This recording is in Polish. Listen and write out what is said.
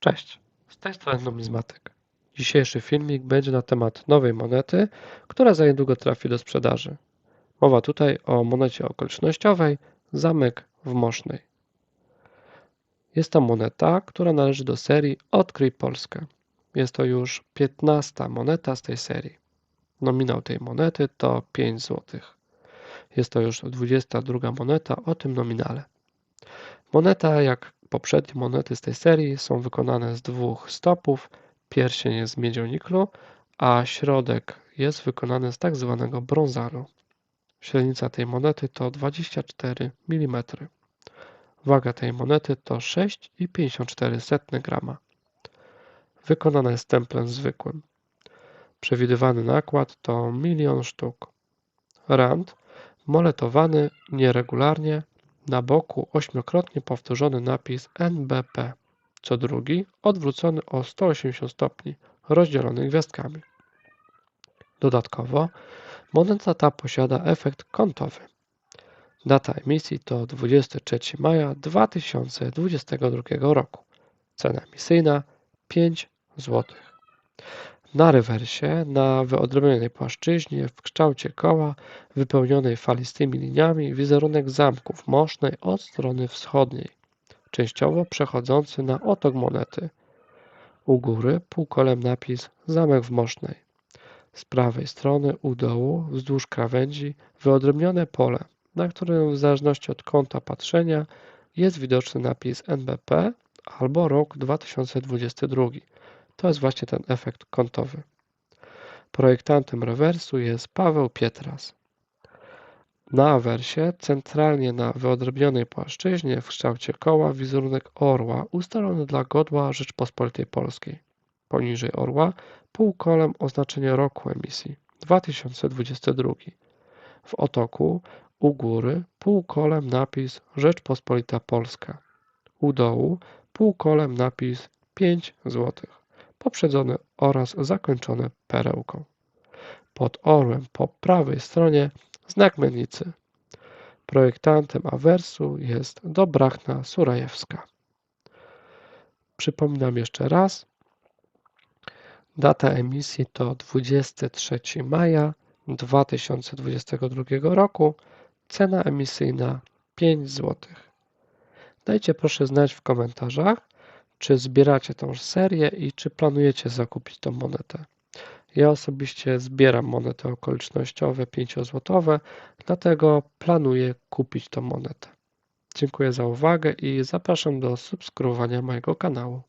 Cześć, z tej strony numizmatyk. Dzisiejszy filmik będzie na temat nowej monety, która za niedługo trafi do sprzedaży. Mowa tutaj o monecie okolicznościowej Zamek w Mosznej. Jest to moneta, która należy do serii Odkryj Polskę. Jest to już 15 moneta z tej serii. Nominał tej monety to 5 zł. Jest to już 22 moneta o tym nominale. Moneta, jak poprzednie monety z tej serii, są wykonane z dwóch stopów. Pierścień jest z miedzianiklu, a środek jest wykonany z tak zwanego brązaru. Średnica tej monety to 24 mm. Waga tej monety to 6,54 grama. Wykonana jest templem zwykłym. Przewidywany nakład to milion sztuk. Rand moletowany nieregularnie na boku ośmiokrotnie powtórzony napis NBP, co drugi odwrócony o 180 stopni, rozdzielony gwiazdkami. Dodatkowo moneta ta posiada efekt kątowy. Data emisji to 23 maja 2022 roku. Cena emisyjna 5 zł. Na rewersie, na wyodrębnionej płaszczyźnie w kształcie koła wypełnionej falistymi liniami wizerunek zamków Mosznej od strony wschodniej, częściowo przechodzący na otok monety. U góry półkolem napis Zamek w Mosznej. Z prawej strony u dołu wzdłuż krawędzi wyodrębnione pole, na którym w zależności od kąta patrzenia jest widoczny napis NBP albo rok 2022 to jest właśnie ten efekt kątowy. Projektantem rewersu jest Paweł Pietras. Na awersie, centralnie na wyodrębnionej płaszczyźnie w kształcie koła wizerunek orła ustalony dla godła Rzeczpospolitej Polskiej. Poniżej orła półkolem oznaczenie roku emisji 2022. W otoku u góry półkolem napis Rzeczpospolita Polska. U dołu półkolem napis 5 złotych poprzedzone oraz zakończone perełką. Pod orłem po prawej stronie znak mennicy. Projektantem awersu jest Dobrachna Surajewska. Przypominam jeszcze raz. Data emisji to 23 maja 2022 roku. Cena emisyjna 5 zł. Dajcie proszę znać w komentarzach, czy zbieracie tą serię i czy planujecie zakupić tą monetę. Ja osobiście zbieram monety okolicznościowe 5-złotowe, dlatego planuję kupić tą monetę. Dziękuję za uwagę i zapraszam do subskrybowania mojego kanału.